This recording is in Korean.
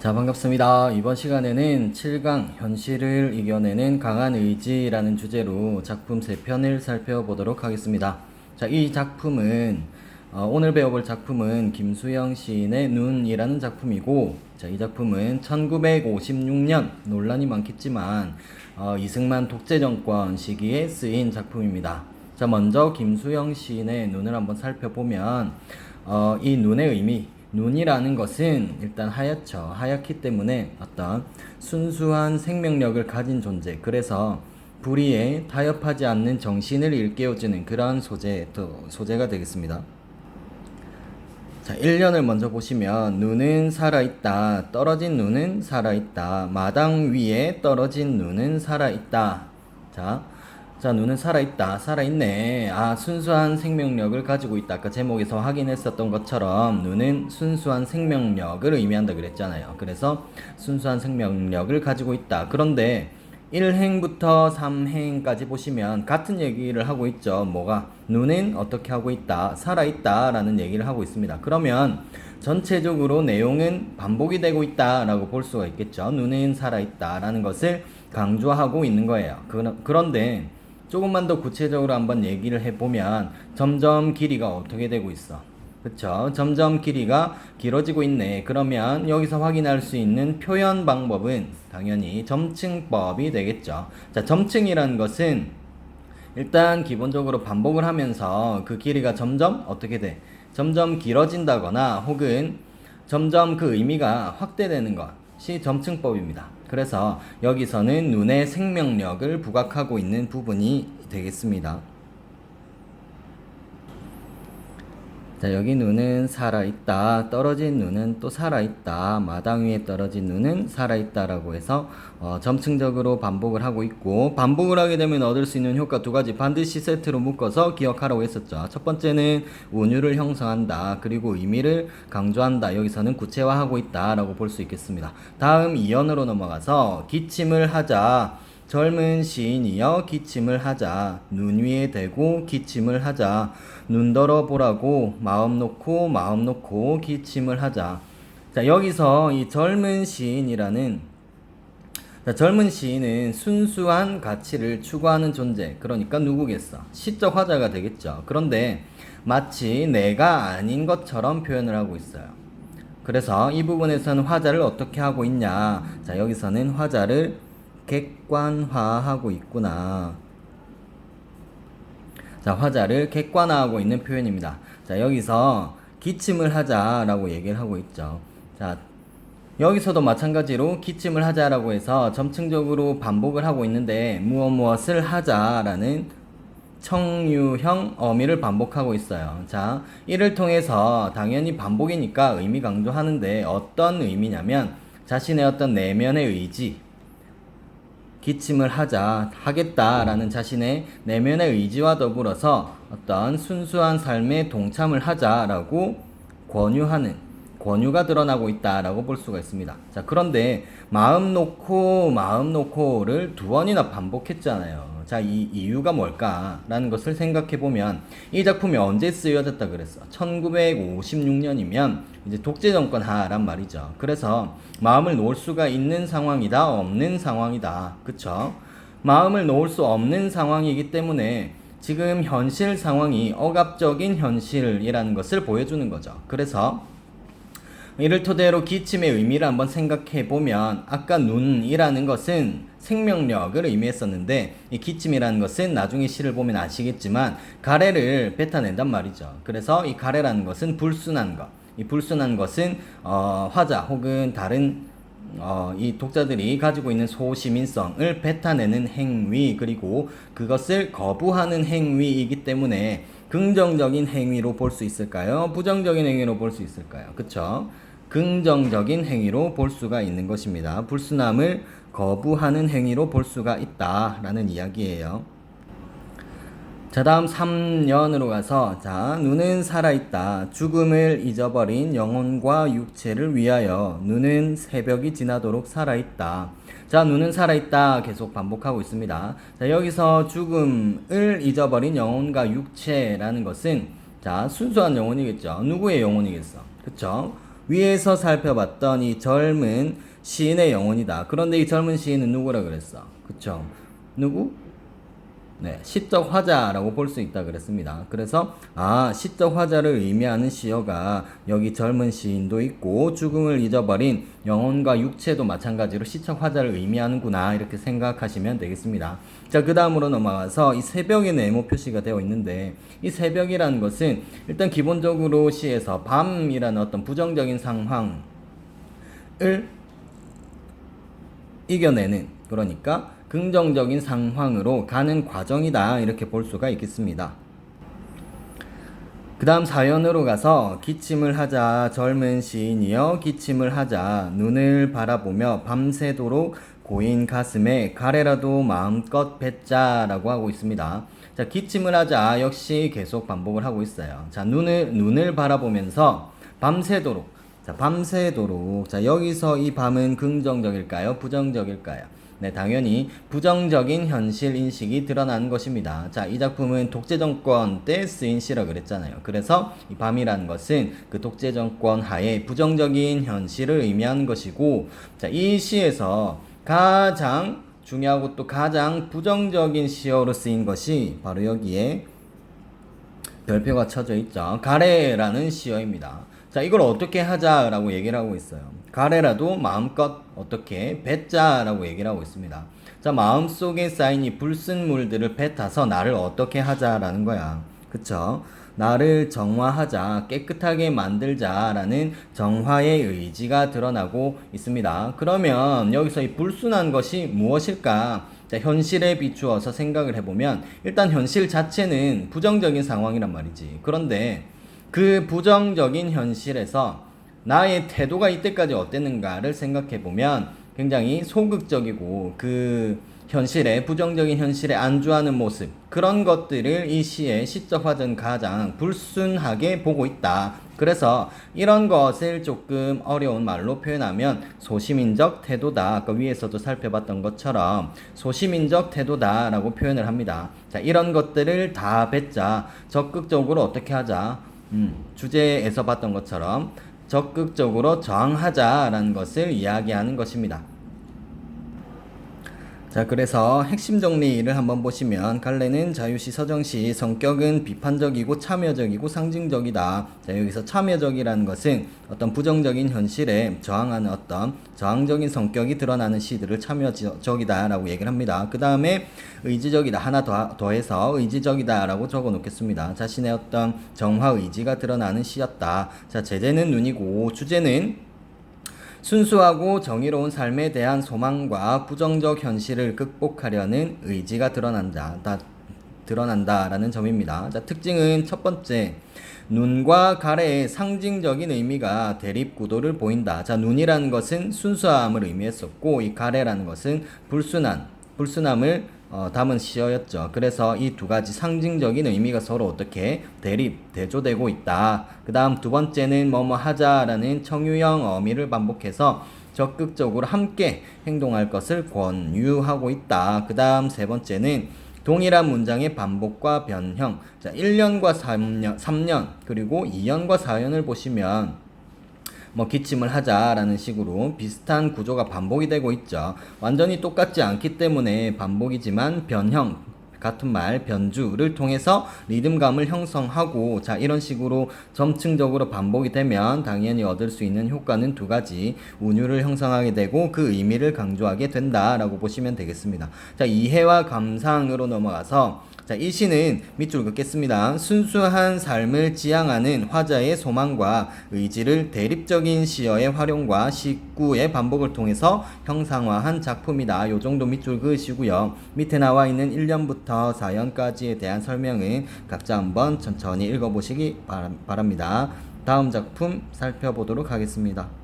자, 반갑습니다. 이번 시간에는 7강 현실을 이겨내는 강한 의지라는 주제로 작품 3편을 살펴보도록 하겠습니다. 자, 이 작품은 어, 오늘 배워볼 작품은 김수영 시인의 눈이라는 작품이고 자, 이 작품은 1956년 논란이 많겠지만 어, 이승만 독재 정권 시기에 쓰인 작품입니다. 자, 먼저 김수영 시인의 눈을 한번 살펴보면 어, 이 눈의 의미 눈이라는 것은 일단 하얗죠. 하얗기 때문에 어떤 순수한 생명력을 가진 존재. 그래서 불의에 타협하지 않는 정신을 일깨워주는 그런 소재, 또 소재가 되겠습니다. 자, 1년을 먼저 보시면 눈은 살아있다. 떨어진 눈은 살아있다. 마당 위에 떨어진 눈은 살아있다. 자, 자, 눈은 살아있다. 살아있네. 아, 순수한 생명력을 가지고 있다. 아까 제목에서 확인했었던 것처럼 눈은 순수한 생명력을 의미한다 그랬잖아요. 그래서 순수한 생명력을 가지고 있다. 그런데 1행부터 3행까지 보시면 같은 얘기를 하고 있죠. 뭐가? 눈은 어떻게 하고 있다? 살아있다. 라는 얘기를 하고 있습니다. 그러면 전체적으로 내용은 반복이 되고 있다. 라고 볼 수가 있겠죠. 눈은 살아있다. 라는 것을 강조하고 있는 거예요. 그런데 조금만 더 구체적으로 한번 얘기를 해보면 점점 길이가 어떻게 되고 있어? 그쵸? 점점 길이가 길어지고 있네. 그러면 여기서 확인할 수 있는 표현 방법은 당연히 점층법이 되겠죠. 자, 점층이라는 것은 일단 기본적으로 반복을 하면서 그 길이가 점점 어떻게 돼? 점점 길어진다거나 혹은 점점 그 의미가 확대되는 것 이 점층법입니다. 그래서 여기서는 눈의 생명력을 부각하고 있는 부분이 되겠습니다. 자, 여기 눈은 살아있다. 떨어진 눈은 또 살아있다. 마당 위에 떨어진 눈은 살아있다라고 해서 어, 점층적으로 반복을 하고 있고 반복을 하게 되면 얻을 수 있는 효과 두 가지 반드시 세트로 묶어서 기억하라고 했었죠. 첫 번째는 운율을 형성한다. 그리고 의미를 강조한다. 여기서는 구체화하고 있다라고 볼 수 있겠습니다. 다음 이연으로 넘어가서 기침을 하자. 젊은 시인이여 기침을 하자. 눈 위에 대고 기침을 하자. 눈더러 보라고 마음 놓고 마음 놓고 기침을 하자. 자 여기서 이 젊은 시인이라는 자, 젊은 시인은 순수한 가치를 추구하는 존재. 그러니까 누구겠어? 시적 화자가 되겠죠. 그런데 마치 내가 아닌 것처럼 표현을 하고 있어요. 그래서 이 부분에서는 화자를 어떻게 하고 있냐? 자 여기서는 화자를 객관화하고 있구나. 자, 화자를 객관화하고 있는 표현입니다. 자, 여기서 기침을 하자라고 얘기를 하고 있죠. 자, 여기서도 마찬가지로 기침을 하자라고 해서 점층적으로 반복을 하고 있는데 무엇 무엇을 하자라는 청유형 어미를 반복하고 있어요. 자, 이를 통해서 당연히 반복이니까 의미 강조하는데 어떤 의미냐면 자신의 어떤 내면의 의지, 기침을 하자, 하겠다라는 자신의 내면의 의지와 더불어서 어떤 순수한 삶에 동참을 하자라고 권유하는 권유가 드러나고 있다라고 볼 수가 있습니다. 자, 그런데 마음 놓고 마음 놓고를 두 번이나 반복했잖아요. 자, 이 이유가 뭘까라는 것을 생각해 보면 이 작품이 언제 쓰여졌다 그랬어? 1956년이면 이제 독재 정권 하란 말이죠. 그래서 마음을 놓을 수가 있는 상황이다, 없는 상황이다. 그쵸? 마음을 놓을 수 없는 상황이기 때문에 지금 현실 상황이 억압적인 현실이라는 것을 보여주는 거죠. 그래서 이를 토대로 기침의 의미를 한번 생각해 보면 아까 눈이라는 것은 생명력을 의미했었는데 이 기침이라는 것은 나중에 시를 보면 아시겠지만 가래를 뱉어낸단 말이죠. 그래서 이 가래라는 것은 불순한 것. 이 불순한 것은 어, 화자 혹은 다른 어, 이 독자들이 가지고 있는 소시민성을 뱉어내는 행위 그리고 그것을 거부하는 행위이기 때문에 긍정적인 행위로 볼 수 있을까요? 부정적인 행위로 볼 수 있을까요? 그쵸? 긍정적인 행위로 볼 수가 있는 것입니다. 불순함을 거부하는 행위로 볼 수가 있다라는 이야기예요. 자, 다음 3년으로 가서, 자, 눈은 살아있다. 죽음을 잊어버린 영혼과 육체를 위하여 눈은 새벽이 지나도록 살아있다. 자, 눈은 살아있다. 계속 반복하고 있습니다. 자, 여기서 죽음을 잊어버린 영혼과 육체라는 것은, 자, 순수한 영혼이겠죠. 누구의 영혼이겠어? 그쵸? 위에서 살펴봤던 이 젊은 시인의 영혼이다. 그런데 이 젊은 시인은 누구라 그랬어? 그쵸? 누구? 네, 시적 화자라고 볼 수 있다 그랬습니다. 그래서 아 시적 화자를 의미하는 시어가 여기 젊은 시인도 있고 죽음을 잊어버린 영혼과 육체도 마찬가지로 시적 화자를 의미하는구나 이렇게 생각하시면 되겠습니다. 자, 그 다음으로 넘어가서 이 새벽의 네모 표시가 되어 있는데 이 새벽이라는 것은 일단 기본적으로 시에서 밤이라는 어떤 부정적인 상황을 이겨내는 그러니까 긍정적인 상황으로 가는 과정이다 이렇게 볼 수가 있겠습니다. 그 다음 사연으로 가서 기침을 하자 젊은 시인이여 기침을 하자 눈을 바라보며 밤새도록 고인 가슴에 가래라도 마음껏 뱉자라고 하고 있습니다. 자 기침을 하자 역시 계속 반복을 하고 있어요. 자 눈을 눈을 바라보면서 밤새도록 자 밤새도록 자 여기서 이 밤은 긍정적일까요 부정적일까요? 네, 당연히 부정적인 현실 인식이 드러난 것입니다. 자, 이 작품은 독재 정권 때 쓰인 시라 그랬잖아요. 그래서 이 밤이라는 것은 그 독재 정권 하에 부정적인 현실을 의미하는 것이고, 자, 이 시에서 가장 중요하고 또 가장 부정적인 시어로 쓰인 것이 바로 여기에 별표가 쳐져 있죠. 가래라는 시어입니다. 자, 이걸 어떻게 하자라고 얘기를 하고 있어요. 가래라도 마음껏 어떻게 뱉자라고 얘기를 하고 있습니다. 자, 마음속에 쌓인 이 불순물들을 뱉어서 나를 어떻게 하자라는 거야. 그쵸? 나를 정화하자, 깨끗하게 만들자라는 정화의 의지가 드러나고 있습니다. 그러면 여기서 이 불순한 것이 무엇일까? 자, 현실에 비추어서 생각을 해보면 일단 현실 자체는 부정적인 상황이란 말이지. 그런데 그 부정적인 현실에서 나의 태도가 이때까지 어땠는가를 생각해 보면 굉장히 소극적이고 그 현실에 부정적인 현실에 안주하는 모습 그런 것들을 이 시의 시적 화전 가장 불순하게 보고 있다. 그래서 이런 것을 조금 어려운 말로 표현하면 소시민적 태도다. 아까 위에서도 살펴봤던 것처럼 소시민적 태도다라고 표현을 합니다. 자, 이런 것들을 다 뱉자. 적극적으로 어떻게 하자? 음, 주제에서 봤던 것처럼 적극적으로 저항하자라는 것을 이야기하는 것입니다. 자, 그래서 핵심 정리를 한번 보시면 갈래는 자유시 서정시 성격은 비판적이고 참여적이고 상징적이다. 자, 여기서 참여적이라는 것은 어떤 부정적인 현실에 저항하는 어떤 저항적인 성격이 드러나는 시들을 참여적이다 라고 얘기를 합니다. 그 다음에 의지적이다 하나 더 더해서 의지적이다 라고 적어 놓겠습니다. 자신의 어떤 정화 의지가 드러나는 시였다. 자, 제재는 눈이고 주제는 순수하고 정의로운 삶에 대한 소망과 부정적 현실을 극복하려는 의지가 드러난다. 다, 드러난다라는 점입니다. 자, 특징은 첫 번째, 눈과 가래의 상징적인 의미가 대립 구도를 보인다. 자, 눈이라는 것은 순수함을 의미했었고, 이 가래라는 것은 불순한, 불순함을 어, 담은 시어였죠. 그래서 이 두 가지 상징적인 의미가 서로 어떻게 대립, 대조되고 있다. 그 다음 두 번째는 뭐뭐 하자라는 청유형 어미를 반복해서 적극적으로 함께 행동할 것을 권유하고 있다. 그 다음 세 번째는 동일한 문장의 반복과 변형. 자, 1년과 3년, 3년, 그리고 2년과 4년을 보시면 뭐 기침을 하자라는 식으로 비슷한 구조가 반복이 되고 있죠. 완전히 똑같지 않기 때문에 반복이지만 변형 같은 말 변주를 통해서 리듬감을 형성하고 자 이런 식으로 점층적으로 반복이 되면 당연히 얻을 수 있는 효과는 두 가지 운율을 형성하게 되고 그 의미를 강조하게 된다라고 보시면 되겠습니다. 자 이해와 감상으로 넘어가서 자, 이 시는 밑줄 긋겠습니다. 순수한 삶을 지향하는 화자의 소망과 의지를 대립적인 시어의 활용과 식구의 반복을 통해서 형상화한 작품이다. 요 정도 밑줄 그으시고요. 밑에 나와 있는 1년부터 4년까지에 대한 설명은 각자 한번 천천히 읽어보시기 바랍니다. 다음 작품 살펴보도록 하겠습니다.